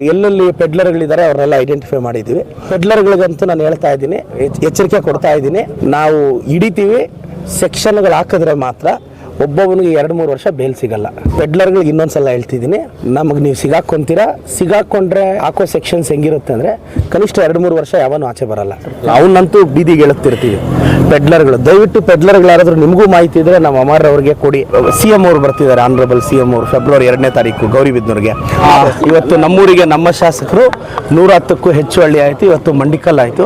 ಎಲ್ಲೆಲ್ಲಿ ಪೆಡ್ಲರ್ಗಳಿದ್ದಾರೆ ಅವ್ರನ್ನೆಲ್ಲ ಐಡೆಂಟಿಫೈ ಮಾಡಿದ್ದೀವಿ. ಪೆಡ್ಲರ್ಗಳಿಗಂತೂ ನಾನು ಹೇಳ್ತಾ ಇದ್ದೀನಿ ಎಚ್- ಎಚ್ಚರಿಕೆ ಕೊಡ್ತಾ ಇದ್ದೀನಿ. ನಾವು ಹಿಡಿತೀವಿ ಸೆಕ್ಷನ್ಗಳು ಹಾಕಿದ್ರೆ ಮಾತ್ರ ಒಬ್ಬೊಬ್ಬನಿಗೆ ಎರಡು ಮೂರು ವರ್ಷ ಬೇಲ್ ಸಿಗಲ್ಲ. ಪೆಡ್ಲರ್ಗಳಿಗೆ ಇನ್ನೊಂದ್ಸಲ ಹೇಳ್ತಿದ್ದೀನಿ, ನಮಗೆ ನೀವು ಸಿಗಾಕೊಂತೀರಾ? ಸಿಗಾಕೊಂಡ್ರೆ ಹಾಕೋ ಸೆಕ್ಷನ್ಸ್ ಹೆಂಗಿರುತ್ತೆ ಅಂದರೆ ಕನಿಷ್ಠ ಎರಡು ಮೂರು ವರ್ಷ ಯಾವನು ಆಚೆ ಬರಲ್ಲ. ಅವನ್ನಂತೂ ಬೀದಿಗೆ ಎಳುತ್ತಿರ್ತೀವಿ. ಪೆಡ್ಲರ್ಗಳು ದಯವಿಟ್ಟು ಪೆಡ್ಲರ್ಗಳು ನಿಮಗೂ ಮಾಹಿತಿ ಇದ್ರೆ ನಮ್ಮ ಅಮರ್ ಅವರಿಗೆ ಕೊಡಿ. ಸಿ ಎಂ ಅವರು ಬರ್ತಿದ್ದಾರೆ ಆನರಬಲ್ ಸಿ ಎಂ ಅವರು. ಫೆಬ್ರವರಿ ಎರಡನೇ ತಾರೀಕು ಗೌರಿಬಿದ್ನೂರಿಗೆ ಇವತ್ತು ನಮ್ಮೂರಿಗೆ ನಮ್ಮ ಶಾಸಕರು ನೂರ ಹತ್ತಕ್ಕೂ ಹೆಚ್ಚು ಹಳ್ಳಿ ಆಯಿತು, ಇವತ್ತು ಮಂಡಿಕಲ್ ಆಯಿತು.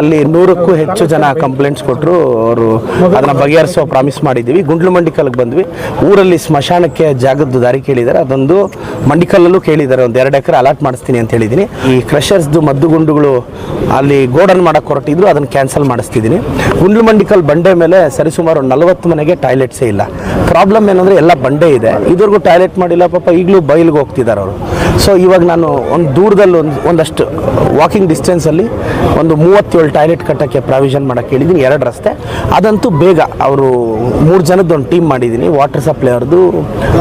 ಅಲ್ಲಿ ನೂರಕ್ಕೂ ಹೆಚ್ಚು ಜನ ಕಂಪ್ಲೇಂಟ್ಸ್ ಕೊಟ್ಟರು ಅವರು ಅದನ್ನ ಬಗೆಹರಿಸೋ ಪ್ರಾಮಿಸ್ ಮಾಡಿದ್ದೀವಿ. ಗುಂಡ್ಲು ಮಂಡಿಕಲ್ಗೆ ಬಂದ್ವಿ. ಊರಲ್ಲಿ ಸ್ಮಶಾನಕ್ಕೆ ಜಾಗದ್ದು ದಾರಿ ಕೇಳಿದ್ದಾರೆ ಅದೊಂದು ಮಂಡಿಕಲ್ಲಲ್ಲೂ ಕೇಳಿದ್ದಾರೆ ಒಂದು ಎರಡು ಎಕರೆ ಅಲಾಟ್ ಮಾಡಿಸ್ತೀನಿ ಅಂತ ಹೇಳಿದ್ದೀನಿ ಈ ಕ್ರಷರ್ಸ್ದು ಮದ್ದುಗುಂಡುಗಳು ಅಲ್ಲಿ ಗೋಡನ್ ಮಾಡಕ್ಕೆ ಹೊರಟಿದ್ರು. ಅದನ್ನು ಕ್ಯಾನ್ಸಲ್ ಮಾಡಿಸ್ತಿದ್ದೀನಿ ಗುಂಡ್ಲು ಮಂಡಿಕಲ್ ಬಂಡೆ ಮೇಲೆ ಸರಿಸುಮಾರು ನಲವತ್ತು ಮನೆಗೆ ಟಾಯ್ಲೆಟ್ಸೇ ಇಲ್ಲ. ಪ್ರಾಬ್ಲಮ್ ಏನಂದರೆ ಎಲ್ಲ ಬಂಡೆ ಇದೆ. ಇದುವರೆಗೂ ಟಾಯ್ಲೆಟ್ ಮಾಡಿಲ್ಲ ಪಾಪ. ಈಗಲೂ ಬಯಲಿಗೆ ಹೋಗ್ತಿದ್ದಾರೆ ಅವರು. ಸೊ ಇವಾಗ ನಾನು ಒಂದು ದೂರದಲ್ಲಿ ಒಂದು, ಒಂದಷ್ಟು ವಾಕಿಂಗ್ ಡಿಸ್ಟೆನ್ಸಲ್ಲಿ ಒಂದು ಮೂವತ್ತೇಳು ಟಾಯ್ಲೆಟ್ ಕಟ್ಟೋಕ್ಕೆ ಪ್ರಾವಿಷನ್ ಮಾಡೋಕ್ಕೆ ಹೇಳಿದ್ದೀನಿ, ಎರಡು ರಸ್ತೆ. ಅದಂತೂ ಬೇಗ ಅವರು ಮೂರು ಜನದ್ದು ಒಂದು ಟೀಮ್ ಮಾಡಿದ್ದೀನಿ ವಾಟರ್ ಸಪ್ಲೈ ಅವ್ರದ್ದು,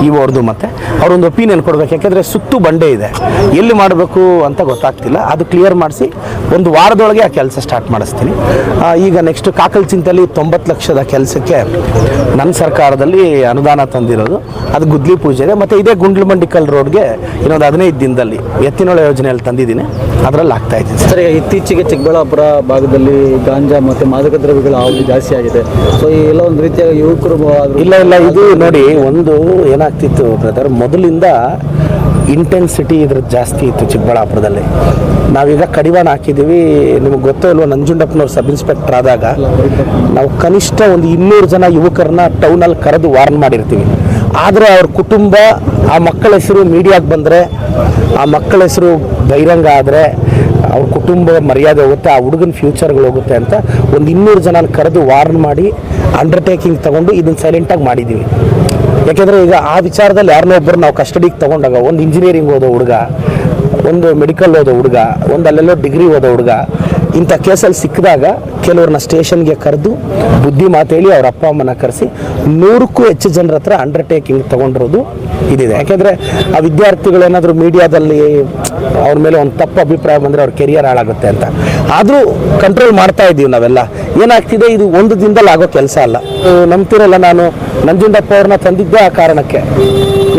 ಇವು ಅವ್ರದ್ದು ಮತ್ತು. ಅವ್ರೊಂದು ಒಪಿನಿಯನ್ ಕೊಡಬೇಕು, ಯಾಕೆಂದರೆ ಸುತ್ತು ಬಂಡೆ ಇದೆ. ಎಲ್ಲಿ ಮಾಡಬೇಕು ಅಂತ ಗೊತ್ತಾಗ್ತಿಲ್ಲ. ಅದು ಕ್ಲಿಯರ್ ಮಾಡಿಸಿ ಒಂದು ವಾರದೊಳಗೆ ಆ ಕೆಲಸ ಸ್ಟಾರ್ಟ್ ಮಾಡಿಸ್ತೀನಿ. ಈಗ ನೆಕ್ಸ್ಟ್ ಕಾಕಲ್ ಚಿಂತಲ್ಲಿ ತೊಂಬತ್ತು ಲಕ್ಷದ ಕೆಲಸಕ್ಕೆ ನನ್ನ ಸರ್ಕಾರದಲ್ಲಿ ಅನುದಾನ ತಂದಿರೋದು. ಅದು ಗುದ್ಲಿ ಪೂಜೆ ಇದೆ. ಮತ್ತು ಇದೇ ಗುಂಡ್ಲು ಮಂಡಿಕಲ್ ರೋಡ್ಗೆ ಇನ್ನೊಂದು ಹದಿನೈದು ದಿನದಲ್ಲಿ ಎತ್ತಿನೊಳ ಯೋಜನೆಯಲ್ಲಿ ತಂದಿದ್ದೀನಿ. ಅದರಲ್ಲಿ ಆಗ್ತಾ ಇದ್ದೀನಿ ಸರ್. ಇತ್ತೀಚೆಗೆ ಚಿಕ್ಕಬಳ್ಳಾಪುರ ಭಾಗದಲ್ಲಿ ಗಾಂಜಾ ಮತ್ತು ಮಾದಕ ದ್ರವ್ಯಗಳ ಜಾಸ್ತಿ ಆಗಿದೆ. ಸೊ ಈ ಎಲ್ಲ ಒಂದು ರೀತಿಯ ಯುವಕರು ಇಲ್ಲ ಇಲ್ಲ ಇದು ನೋಡಿ ಒಂದು ಏನಾಗ್ತಿತ್ತು ಬ್ರದರ್ ಮೊದಲಿಂದ ಇಂಟೆನ್ಸಿಟಿ ಇದ್ರ ಜಾಸ್ತಿ ಇತ್ತು ಚಿಕ್ಕಬಳ್ಳಾಪುರದಲ್ಲಿ. ನಾವೀಗ ಕಡಿವಾಣ ಹಾಕಿದ್ದೀವಿ. ನಿಮಗೆ ಗೊತ್ತೋ ಇಲ್ವೋ ನಂಜುಂಡಪ್ಪನವ್ರು ಸಬ್ ಇನ್ಸ್ಪೆಕ್ಟರ್ ಆದಾಗ ನಾವು ಕನಿಷ್ಠ ಒಂದು ಇನ್ನೂರು ಜನ ಯುವಕರನ್ನ ಟೌನಲ್ಲಿ ಕರೆದು ವಾರ್ನ್ ಮಾಡಿರ್ತೀವಿ. ಆದರೆ ಅವ್ರ ಕುಟುಂಬ, ಆ ಮಕ್ಕಳ ಹೆಸರು ಮೀಡಿಯಾಗೆ ಬಂದರೆ, ಆ ಮಕ್ಕಳ ಹೆಸರು ಬಹಿರಂಗ ಆದರೆ ಅವ್ರ ಕುಟುಂಬ ಮರ್ಯಾದೆ ಹೋಗುತ್ತೆ, ಆ ಹುಡುಗನ ಫ್ಯೂಚರ್ಗಳು ಹೋಗುತ್ತೆ ಅಂತ ಒಂದು ಇನ್ನೂರು ಜನ ಕರೆದು ವಾರ್ನ್ ಮಾಡಿ ಅಂಡರ್ಟೇಕಿಂಗ್ ತಗೊಂಡು ಇದನ್ನು ಸೈಲೆಂಟಾಗಿ ಮಾಡಿದ್ದೀವಿ ಯಾಕೆಂದರೆ ಈಗ ಆ ವಿಚಾರದಲ್ಲಿ ಯಾರನ್ನೋ ಒಬ್ಬರು ನಾವು ಕಸ್ಟಡಿಗೆ ತಗೊಂಡಾಗ, ಒಂದು ಇಂಜಿನಿಯರಿಂಗ್ ಓದೋ ಹುಡುಗ, ಒಂದು ಮೆಡಿಕಲ್ ಓದೋ ಹುಡುಗ, ಒಂದು ಅಲ್ಲೆಲ್ಲೋ ಡಿಗ್ರಿ ಓದೋ ಹುಡುಗ, ಇಂಥ ಕೇಸಲ್ಲಿ ಸಿಕ್ಕಿದಾಗ ಕೆಲವ್ರನ್ನ ಸ್ಟೇಷನ್ಗೆ ಕರೆದು ಬುದ್ಧಿ ಮಾತೇಳಿ ಅವ್ರ ಅಪ್ಪ ಅಮ್ಮನ ಕರೆಸಿ ನೂರಕ್ಕೂ ಹೆಚ್ಚು ಜನರ ಹತ್ರ ಅಂಡರ್ಟೇಕಿಂಗ್ ತಗೊಂಡಿರೋದು ಇದಿದೆ. ಯಾಕೆಂದರೆ ಆ ವಿದ್ಯಾರ್ಥಿಗಳೇನಾದರೂ ಮೀಡಿಯಾದಲ್ಲಿ ಅವ್ರ ಮೇಲೆ ಒಂದು ತಪ್ಪು ಅಭಿಪ್ರಾಯ ಬಂದರೆ ಅವ್ರ ಕೆರಿಯರ್ ಹಾಳಾಗುತ್ತೆ ಅಂತ. ಆದರೂ ಕಂಟ್ರೋಲ್ ಮಾಡ್ತಾ ಇದ್ದೀವಿ ನಾವೆಲ್ಲ. ಏನಾಗ್ತಿದೆ? ಇದು ಒಂದು ದಿನದಲ್ಲಿ ಆಗೋ ಕೆಲಸ ಅಲ್ಲ. ನಂಬ್ತಿರಲ್ಲ ನಾನು ನಂಜುಂಡಪ್ಪ ಅವ್ರನ್ನ ತಂದಿದ್ದೆ ಆ ಕಾರಣಕ್ಕೆ.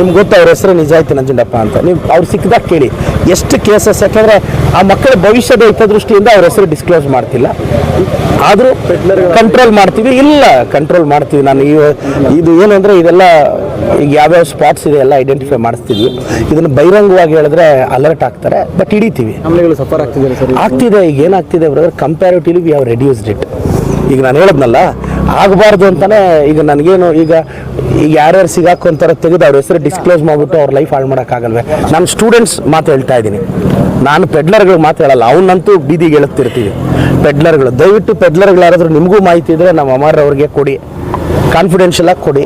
ನಿಮ್ಗೆ ಗೊತ್ತು ಅವ್ರ ಹೆಸರು ನಿಜಾಯ್ತು ನಂಜುಂಡಪ್ಪ ಅಂತ. ನೀವು ಅವ್ರು ಸಿಕ್ಕಿದಾಗ ಕೇಳಿ. ಎಷ್ಟು ಕೇಸಸ್ ಯಾಕಂದರೆ ಆ ಮಕ್ಕಳ ಭವಿಷ್ಯದ ಹಿತದೃಷ್ಟಿಯಿಂದ ಅವ್ರ ಹೆಸರು ಡಿಸ್ಕ್ಲೋಸ್ ಮಾಡ್ತಿಲ್ಲ. ಆದರೂ ಕಂಟ್ರೋಲ್ ಮಾಡ್ತೀವಿ. ಇಲ್ಲ ಕಂಟ್ರೋಲ್ ಮಾಡ್ತೀವಿ. ನಾನು ಈ ಇದು ಏನು ಅಂದರೆ ಇದೆಲ್ಲ ಈಗ ಯಾವ್ಯಾವ ಸ್ಪಾಟ್ಸ್ ಇದೆ ಎಲ್ಲ ಐಡೆಂಟಿಫೈ ಮಾಡಿಸ್ತೀವಿ. ಇದನ್ನು ಬಹಿರಂಗವಾಗಿ ಹೇಳಿದ್ರೆ ಅಲರ್ಟ್ ಆಗ್ತಾರೆ ಬಟ್ ಹಿಡಿತೀವಿ. ಸಫರ್ ಆಗ್ತಿದ್ದಾರೆ ಸರ್. ಆಗ್ತಿದೆ ಈಗ ಏನಾಗ್ತಿದೆ brother comparatively we have reduced it ಈಗ ನಾನು ಹೇಳದ್ನಲ್ಲ ಆಗಬಾರ್ದು ಅಂತಾನೆ ಈಗ ನನಗೇನು ಈಗ ಯಾರ್ಯಾರು ಸಿಗಾಕೊಂತಾರ ತೆಗೆದು ಅವ್ರ ಹೆಸರು ಡಿಸ್ಕ್ಲೋಸ್ ಮಾಡಿಬಿಟ್ಟು ಅವ್ರ ಲೈಫ್ ಹಾಳು ಮಾಡೋಕ್ಕಾಗಲ್ವೇ ನಾನು ಸ್ಟೂಡೆಂಟ್ಸ್ ಮಾತು ಹೇಳ್ತಾ ಇದ್ದೀನಿ. ನಾನು ಪೆಡ್ಲರ್ಗಳು ಮಾತು ಹೇಳಲ್ಲ ಅವನ್ನಂತೂ ಬೀದಿಗೆ ಹೇಳುತ್ತಿರ್ತೀವಿ ಪೆಡ್ಲರ್ಗಳು ದಯವಿಟ್ಟು ಪೆಡ್ಲರ್ಗಳು ಯಾರಾದ್ರೂ ನಿಮಗೂ ಮಾಹಿತಿ ಇದ್ರೆ ನಮ್ಮ ಅಮರ್ ಅವ್ರಿಗೆ ಕೊಡಿ. ಕಾನ್ಫಿಡೆನ್ಷಿಯಲ್ ಆಗಿ ಕೊಡಿ.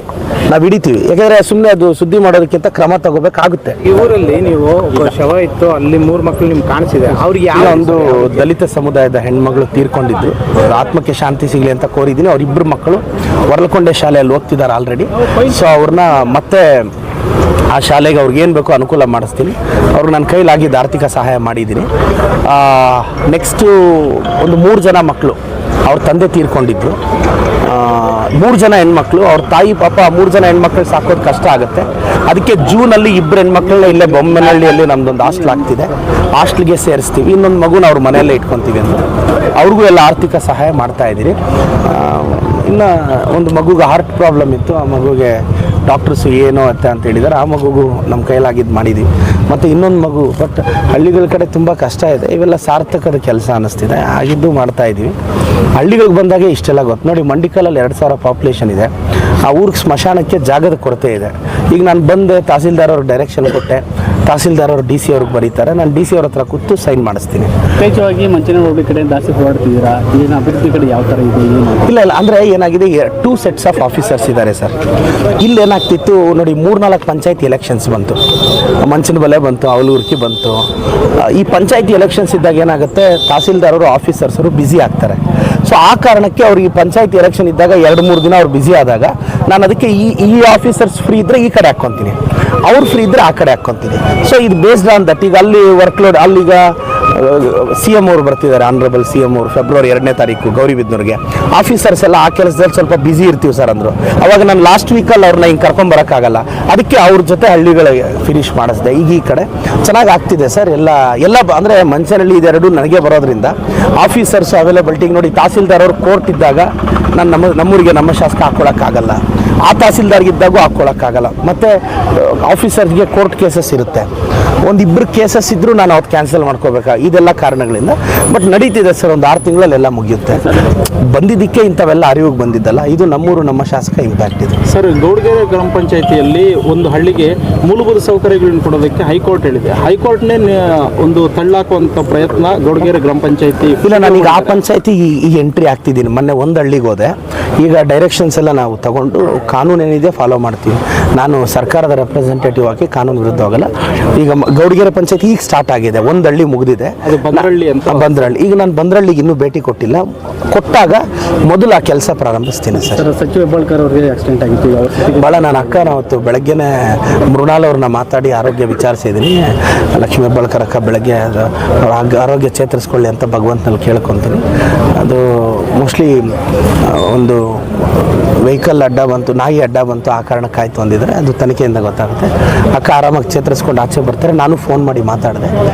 ನಾವು ಹಿಡಿತೀವಿ. ಯಾಕಂದರೆ ಸುಮ್ಮನೆ ಅದು ಸುದ್ದಿ ಮಾಡೋದಕ್ಕಿಂತ ಕ್ರಮ ತಗೋಬೇಕಾಗುತ್ತೆ. ಈ ಊರಲ್ಲಿ ನೀವು ಒಬ್ಬ ಶವ ಇತ್ತು ಅಲ್ಲಿ ಮೂರು ಮಕ್ಕಳು ನಿಮ್ಗೆ ಕಾಣಿಸಿದೆ. ಅವ್ರಿಗೆ ಯಾವ ಒಂದು ದಲಿತ ಸಮುದಾಯದ ಹೆಣ್ಮಗಳು ತೀರ್ಕೊಂಡಿದ್ರು ಅವ್ರ ಆತ್ಮಕ್ಕೆ ಶಾಂತಿ ಸಿಗಲಿ ಅಂತ ಕೋರಿದ್ದೀನಿ. ಅವರಿಬ್ಬರು ಮಕ್ಕಳು ಹೊರಲ್ಕೊಂಡೆ ಶಾಲೆಯಲ್ಲಿ ಓದ್ತಿದ್ದಾರೆ ಆಲ್ರೆಡಿ ಸೊ ಅವ್ರನ್ನ ಮತ್ತೆ ಆ ಶಾಲೆಗೆ ಅವ್ರಿಗೆ ಏನು ಬೇಕೋ ಅನುಕೂಲ ಮಾಡಿಸ್ತೀನಿ. ಅವ್ರಿಗೆ ನನ್ನ ಕೈಲಾಗಿದ್ದ ಆರ್ಥಿಕ ಸಹಾಯ ಮಾಡಿದ್ದೀನಿ. ನೆಕ್ಸ್ಟು ಒಂದು ಮೂರು ಜನ ಮಕ್ಕಳು ಅವ್ರ ತಂದೆ ತೀರ್ಕೊಂಡಿದ್ರು ಮೂರು ಜನ ಹೆಣ್ಮಕ್ಳು, ಅವ್ರ ತಾಯಿ, ಪಾಪ ಮೂರು ಜನ ಹೆಣ್ಮಕ್ಳು ಸಾಕೋದು ಕಷ್ಟ ಆಗುತ್ತೆ. ಅದಕ್ಕೆ ಜೂನಲ್ಲಿ ಇಬ್ಬರು ಹೆಣ್ಮಕ್ಳನ್ನ ಇಲ್ಲೇ ಬೊಮ್ಮನಹಳ್ಳಿಯಲ್ಲಿ ನಮ್ದೊಂದು ಹಾಸ್ಟ್ಲ್ ಆಗ್ತಿದೆ. ಹಾಸ್ಟ್ಲ್ಗೆ ಸೇರಿಸ್ತೀವಿ. ಇನ್ನೊಂದು ಮಗುನ ಅವ್ರ ಮನೆಯಲ್ಲೇ ಇಟ್ಕೊತೀವಿ ಅಂತ. ಅವ್ರಿಗೂ ಎಲ್ಲ ಆರ್ಥಿಕ ಸಹಾಯ ಮಾಡ್ತಾ ಇದ್ದೀರಿ. ಇನ್ನು ಒಂದು ಮಗುಗೆ ಹಾರ್ಟ್ ಪ್ರಾಬ್ಲಮ್ ಇತ್ತು. ಆ ಮಗುಗೆ ಡಾಕ್ಟರ್ಸು ಏನು ಅಂತ ಅಂತ ಹೇಳಿದ್ದಾರೆ ಆ ಮಗುಗೂ ನಮ್ಮ ಕೈಲಾಗಿದ್ದು ಮಾಡಿದ್ದೀವಿ ಮತ್ತು ಇನ್ನೊಂದು ಮಗು ಬಟ್ ಹಳ್ಳಿಗಳ ಕಡೆ ತುಂಬ ಕಷ್ಟ ಇದೆ. ಇವೆಲ್ಲ ಸಾರ್ಥಕದ ಕೆಲಸ ಅನ್ನಿಸ್ತಿದೆ ಆಗಿದ್ದು ಮಾಡ್ತಾ ಇದ್ದೀವಿ ಹಳ್ಳಿಗಳಿಗೆ ಬಂದಾಗ ಇಷ್ಟೆಲ್ಲ ಗೊತ್ತು. ನೋಡಿ ಮಂಡಿಕಲಲ್ಲಿ ಎರಡು ಸಾವಿರ ಪಾಪ್ಯುಲೇಷನ್ ಇದೆ. ಆ ಊರಿಗೆ ಸ್ಮಶಾನಕ್ಕೆ ಜಾಗದ ಕೊರತೆ ಇದೆ. ಈಗ ನಾನು ಬಂದೆ ತಹಸೀಲ್ದಾರ್ ಅವ್ರಿಗೆ ಡೈರೆಕ್ಷನ್ ಕೊಟ್ಟೆ. ತಹಸೀಲ್ದಾರ್ ಅವರು ಡಿ ಸಿ ಅವ್ರಿಗೆ ಬರೀತಾರೆ. ನಾನು ಡಿ ಸಿ ಅವ್ರ ಹತ್ರ ಕೂತು ಸೈನ್ ಮಾಡಿಸ್ತೀನಿ. ಯಥೇಚ್ಛವಾಗಿ ಮಂಚಿನ ಹೋಗಿ ಕಡೆ ಜಾಸ್ತಿ ಹೋರಾಡ್ತಿದ್ದೀರಾ ಏನು ಅಭಿವೃದ್ಧಿ ಕಡೆ ಯಾವ ಥರ ಇದೆ? ಇಲ್ಲ ಇಲ್ಲ. ಅಂದರೆ ಏನಾಗಿದೆ ಟೂ ಸೆಟ್ಸ್ ಆಫ್ ಆಫೀಸರ್ಸ್ ಇದ್ದಾರೆ ಸರ್. ಇಲ್ಲಿ ಏನಾಗ್ತಿತ್ತು ನೋಡಿ ಮೂರ್ನಾಲ್ಕು ಪಂಚಾಯತಿ ಎಲೆಕ್ಷನ್ಸ್ ಬಂತು. ಮಂಚಿನ ಬಲೆ ಬಂತು ಅವಲೂರ್ಕಿ ಬಂತು. ಈ ಪಂಚಾಯತಿ ಎಲೆಕ್ಷನ್ಸ್ ಇದ್ದಾಗ ಏನಾಗುತ್ತೆ ತಹಸೀಲ್ದಾರರು ಆಫೀಸರ್ಸರು ಬ್ಯುಸಿ ಆಗ್ತಾರೆ. ಸೊ ಆ ಕಾರಣಕ್ಕೆ ಅವ್ರಿಗೆ ಪಂಚಾಯತಿ ಎಲೆಕ್ಷನ್ ಇದ್ದಾಗ ಎರಡು ಮೂರು ದಿನ ಅವ್ರು ಬ್ಯುಸಿ ಆದಾಗ ನಾನು ಅದಕ್ಕೆ ಈ ಈ ಆಫೀಸರ್ಸ್ ಫ್ರೀ ಇದ್ದರೆ ಈ ಕಡೆ ಹಾಕ್ಕೊತೀನಿ. ಅವ್ರು ಫ್ರೀ ಇದ್ದರೆ ಆ ಕಡೆ ಹಾಕ್ಕೊಂತೀನಿ. ಸೊ ಇದು ಬೇಸ್ಡ್ ಆನ್ ದಟ್ ಈಗ ಅಲ್ಲಿ ವರ್ಕ್ಲೋಡ್ ಅಲ್ಲೀಗ ಸಿ ಎಂ ಅವರು ಬರ್ತಿದ್ದಾರೆ ಆನರಬಲ್ ಸಿ ಎಂ ಅವರು ಫೆಬ್ರವರಿ ಎರಡನೇ ತಾರೀಕು ಗೌರಿಬಿದ್ನೂರಿಗೆ ಆಫೀಸರ್ಸ್ ಎಲ್ಲ ಆ ಕೆಲಸದಲ್ಲಿ ಸ್ವಲ್ಪ ಬ್ಯುಸಿ ಇರ್ತೀವಿ ಸರ್ ಅಂದರು. ಅವಾಗ ನಾನು ಲಾಸ್ಟ್ ವೀಕಲ್ಲಿ ಅವ್ರನ್ನ ಹಿಂಗೆ ಕರ್ಕೊಂಬರೋಕ್ಕಾಗಲ್ಲ ಅದಕ್ಕೆ ಅವ್ರ ಜೊತೆ ಹಳ್ಳಿಗಳಿಗೆ ಫಿನಿಶ್ ಮಾಡಿಸ್ದೆ. ಈಗ ಈ ಕಡೆ ಚೆನ್ನಾಗಿ ಆಗ್ತಿದೆ ಸರ್ ಎಲ್ಲ ಎಲ್ಲ ಅಂದರೆ ಮಂಚನಹಳ್ಳಿ ಇದೆರಡು ನನಗೆ ಬರೋದ್ರಿಂದ. ಆಫೀಸರ್ಸ್ ಅವೈಲಬಿಲಿಟಿಗೆ ನೋಡಿ ತಹಸೀಲ್ದಾರ್ ಅವರು ಕೋರ್ಟ್ ಇದ್ದಾಗ ನಾನು ನಮ್ಮ, ನಮ್ಮೂರಿಗೆ ನಮ್ಮ ಶಾಸಕ ಹಾಕ್ಕೊಳಕ್ಕಾಗಲ್ಲ ಆ ತಹಸೀಲ್ದಾರ್ಗಿದ್ದಾಗೂ ಹಾಕ್ಕೊಳಕ್ಕಾಗಲ್ಲ ಮತ್ತು ಆಫೀಸರ್ಸ್ಗೆ ಕೋರ್ಟ್ ಕೇಸಸ್ ಇರುತ್ತೆ. ಒಂದಿಬ್ಬರು ಕೇಸಸ್ ಇದ್ದರೂ ನಾನು ಅವತ್ತು ಕ್ಯಾನ್ಸಲ್ ಮಾಡ್ಕೋಬೇಕಾ? ಇದೆಲ್ಲ ಕಾರಣಗಳಿಂದ. ಬಟ್ ನಡೀತಿದೆ ಸರ್ ಒಂದು ಆರು ತಿಂಗಳಲ್ಲೆಲ್ಲ ಮುಗಿಯುತ್ತೆ. ಬಂದಿದ್ದಕ್ಕೆ ಇಂಥವೆಲ್ಲ ಅರಿವಿಗೆ ಬಂದಿದ್ದಲ್ಲ. ಇದು ನಮ್ಮೂರು ನಮ್ಮ ಶಾಸಕ ಇಂಪ್ಯಾಕ್ಟ್ ಇದೆ. ಸರ್ ಗೌಡಗೆರೆ ಗ್ರಾಮ ಪಂಚಾಯತಿಯಲ್ಲಿ ಒಂದು ಹಳ್ಳಿಗೆ ಮೂಲಭೂತ ಸೌಕರ್ಯಗಳನ್ನು ಕೊಡೋದಕ್ಕೆ ಹೈಕೋರ್ಟ್ ಹೇಳಿದೆ. ಹೈಕೋರ್ಟ್ನೇ ಒಂದು ತಳ್ಳಾಕುವಂಥ ಪ್ರಯತ್ನ ಗೌಡಗೆರೆ ಗ್ರಾಮ ಪಂಚಾಯಿತಿ ಇಲ್ಲ ನಾನೀಗ ಆ ಪಂಚಾಯಿತಿ ಈ ಎಂಟ್ರಿ ಆಗ್ತಿದ್ದೀನಿ ಮೊನ್ನೆ ಒಂದು ಹಳ್ಳಿಗೆ ಹೋದೆ. ಈಗ ಡೈರೆಕ್ಷನ್ಸ್ ಎಲ್ಲ ನಾವು ತಗೊಂಡು ಕಾನೂನು ಏನಿದೆ ಫಾಲೋ ಮಾಡ್ತೀವಿ. ನಾನು ಸರ್ಕಾರದ ರೆಪ್ರೆಸೆಂಟೇಟಿವ್ ಆಗಿ ಕಾನೂನು ವಿರುದ್ಧ ಹೋಗಲ್ಲ ಈಗ ಗೌಡಗೆರೆ ಪಂಚಾಯತ್ ಈಗ ಸ್ಟಾರ್ಟ್ ಆಗಿದೆ. ಒಂದು ಹಳ್ಳಿ ಮುಗಿದಿದೆ. ಬಂದರಳ್ಳಿ ಅಂತ ಬಂದ್ರಳ್ಳಿ. ಈಗ ನಾನು ಬಂದ್ರಳ್ಳಿಗೆ ಇನ್ನೂ ಭೇಟಿ ಕೊಟ್ಟಿಲ್ಲ. ಕೊಟ್ಟಾಗ ಮೊದಲು ಆ ಕೆಲಸ ಪ್ರಾರಂಭಿಸ್ತೀನಿ ಸರ್. ಸಚಿವ ಹೆಬ್ಬಾಳ್ಕರ್ ಅವರಿಗೆ ಆಕ್ಸಿಡೆಂಟ್ ಆಗಿತ್ತು. ಭಾಳ ನಾನು ಅಕ್ಕ ಅವತ್ತು ಬೆಳಗ್ಗೆನೆ ಮೃಣಾಲ್ ಅವ್ರನ್ನ ಮಾತಾಡಿ ಆರೋಗ್ಯ ವಿಚಾರಿಸಿದ್ದೀನಿ ಲಕ್ಷ್ಮೀ ಹೆಬ್ಬಾಳ್ಕರ್ ಅಕ್ಕ ಬೆಳಗ್ಗೆ ಆರೋಗ್ಯ ಚೇತರಿಸ್ಕೊಳ್ಳಿ ಅಂತ ಭಗವಂತನಲ್ಲಿ ಕೇಳ್ಕೊತೀನಿ. ಅದು ಮೋಸ್ಟ್ಲಿ ಒಂದು ವೆಹಿಕಲ್ ಅಡ್ಡ ಬಂತು, ನಾಯಿ ಅಡ್ಡ ಬಂತು, ಆ ಕಾರಣಕ್ಕಾಯ್ತು ಅಂದಿದ್ರೆ ಅದು ತನಿಖೆಯಿಂದ ಗೊತ್ತಾಗುತ್ತೆ. ಅಕ್ಕ ಆರಾಮಾಗಿ ಚೇತರಿಸ್ಕೊಂಡು ಆಚೆ ಬರ್ತಾರೆ. ನಾನು ಫೋನ್ ಮಾಡಿ ಮಾತಾಡಿದೆ.